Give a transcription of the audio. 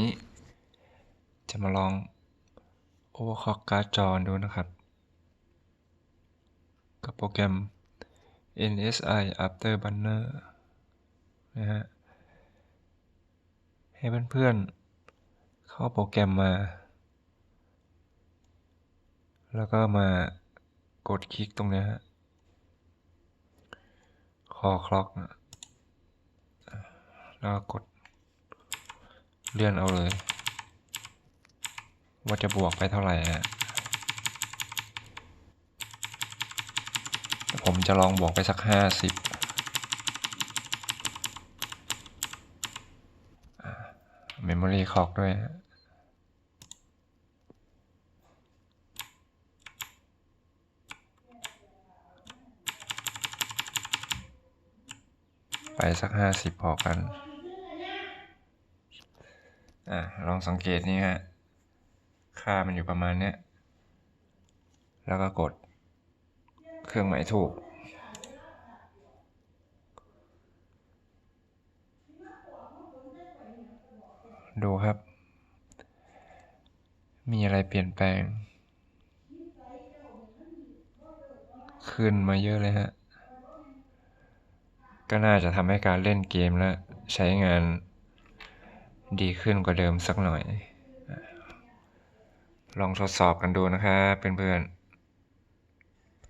นี้ จะมาลอง overclock การ์ดจอดูนะครับ กับโปรแกรม NSI Afterburner นะฮะ ให้เพื่อนๆ เข้าโปรแกรมมา แล้วก็มากดคลิกตรงนี้ฮะคอคล็อกนะแล้วกกด เลื่อนเอาเลย ว่าจะบวกไปเท่าไหร่ฮะผมจะลองบวกไปสักห้าสิบเมมโมรี่คอกด้วยไปสักห้าสิบพอกัน อะลองสังเกตนี่ฮะ ค่ามันอยู่ประมาณเนี้ย แล้วก็กด เครื่องหมายถูก ดูครับ มีอะไรเปลี่ยนแปลง ขึ้นมาเยอะเลยฮะ ก็น่าจะทำให้การเล่นเกมและใช้งาน ดีขึ้นกว่าเดิมสักหน่อย ลองทดสอบกันดูนะครับเพื่อนๆ